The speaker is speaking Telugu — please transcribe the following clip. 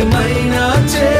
ఏమైనా చే